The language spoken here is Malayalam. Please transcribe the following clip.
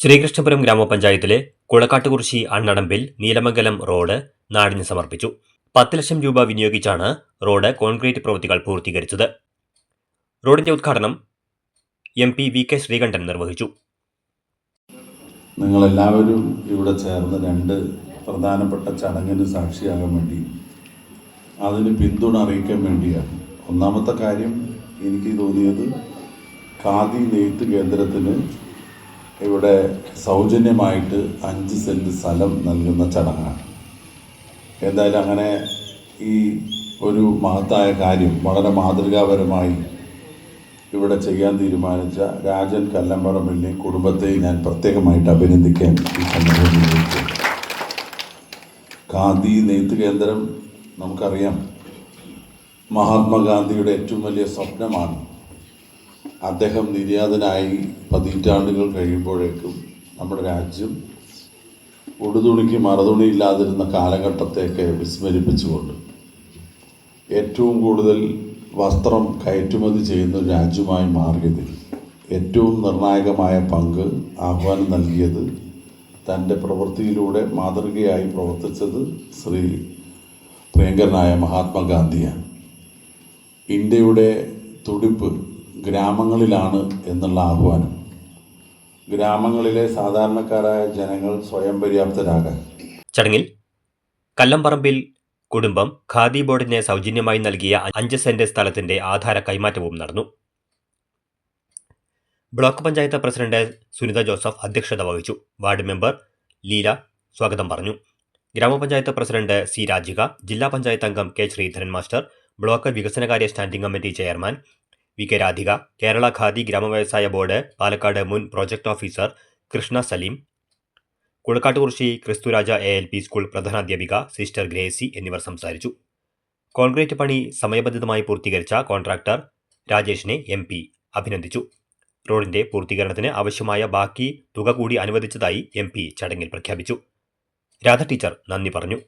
ശ്രീകൃഷ്ണപുരം ഗ്രാമപഞ്ചായത്തിലെ കുളക്കാട്ടുകുറിശി അണ്ണടമ്പിൽ നീലമംഗലം റോഡ് നാടിന് സമർപ്പിച്ചു. പത്ത് ലക്ഷം രൂപ വിനിയോഗിച്ചാണ് റോഡ് കോൺക്രീറ്റ് പ്രവൃത്തികൾ പൂർത്തീകരിച്ചത്. റോഡിന്റെ ഉദ്ഘാടനം M P V K Sreekantan നിർവഹിച്ചു. നിങ്ങളെല്ലാവരും ഇവിടെ ചേർന്ന് രണ്ട് പ്രധാനപ്പെട്ട ചടങ്ങിന് സാക്ഷിയാകാൻ വേണ്ടി അതിന് പിന്തുണ അറിയിക്കാൻ വേണ്ടിയാണ്. ഒന്നാമത്തെ കാര്യം എനിക്ക് തോന്നിയത് ഖാദി നെയ്ത്ത് കേന്ദ്രത്തിന് ഇവിടെ സൗജന്യമായിട്ട് അഞ്ച് സെന്റ് സ്ഥലം നൽകുന്ന ചടങ്ങാണ്. എന്തായാലും അങ്ങനെ ഈ ഒരു മഹത്തായ കാര്യം വളരെ മാതൃകാപരമായി ഇവിടെ ചെയ്യാൻ തീരുമാനിച്ച രാജൻ കല്ലമ്പറമ്പിലിനെയും കുടുംബത്തെ ഞാൻ പ്രത്യേകമായിട്ട് അഭിനന്ദിക്കാൻ ഈ സന്ദർഭത്തിൽ ഗാന്ധി നെയ്ത്ത് കേന്ദ്രം നമുക്കറിയാം. മഹാത്മാഗാന്ധിയുടെ ഏറ്റവും വലിയ സ്വപ്നമാണ് അദ്ദേഹം നിര്യാതനായി പതിറ്റാണ്ടുകൾ കഴിയുമ്പോഴേക്കും നമ്മുടെ രാജ്യം ഉടുതുണിക്ക് മറുതുണിയില്ലാതിരുന്ന കാലഘട്ടത്തെയൊക്കെ വിസ്മരിപ്പിച്ചുകൊണ്ട് ഏറ്റവും കൂടുതൽ വസ്ത്രം കയറ്റുമതി ചെയ്യുന്ന രാജ്യമായി മാറിയതിൽ ഏറ്റവും നിർണായകമായ പങ്ക് ആഹ്വാനം നൽകിയത് തന്റെ പ്രവൃത്തിയിലൂടെ മാതൃകയായി പ്രവർത്തിച്ചത് ശ്രീ പ്രിയങ്കരനായ മഹാത്മാഗാന്ധിയാണ്. ഇന്ത്യയുടെ തുടിപ്പ് ഗ്രാമങ്ങളിലാണ് എന്നുള്ള ആഹ്വാനം. ഗ്രാമങ്ങളിലെ സാധാരണക്കാരായ ജനങ്ങൾ സ്വയം പര്യാപ്തരാകാൻ. ചടങ്ങിൽ കല്ലംപറമ്പിൽ കുടുംബം ഖാദി ബോർഡിന് സൗജന്യമായി നൽകിയ അഞ്ച് സെന്റ് സ്ഥലത്തിന്റെ ആധാര കൈമാറ്റവും നടന്നു. Block panchayat president Sunitha Joseph അധ്യക്ഷത വഹിച്ചു. വാർഡ് മെമ്പർ ലീല സ്വാഗതം പറഞ്ഞു. ഗ്രാമപഞ്ചായത്ത് പ്രസിഡന്റ് സി രാജിക ജില്ലാ പഞ്ചായത്ത് അംഗം കെ ശ്രീധരൻ മാസ്റ്റർ ബ്ലോക്ക് വികസനകാര്യ standing committee chairman V K Radhika Kerala khadi ഗ്രാമവ്യവസായ board Palakkad മുൻ project officer Krishna Saleem Kulakkattukurissi Christuraja A L P school പ്രധാനാധ്യാപിക sister Gracy എന്നിവർ സംസാരിച്ചു. കോൺക്രീറ്റ് പണി സമയബന്ധിതമായി പൂർത്തീകരിച്ച കോൺട്രാക്ടർ രാജേഷിനെ എം പി അഭിനന്ദിച്ചു. റോഡിന്റെ പൂർത്തീകരണത്തിന് ആവശ്യമായ ബാക്കി തുക കൂടി അനുവദിച്ചതായി എം പി ചടങ്ങിൽ പ്രഖ്യാപിച്ചു. രാധ ടീച്ചർ നന്ദി പറഞ്ഞു.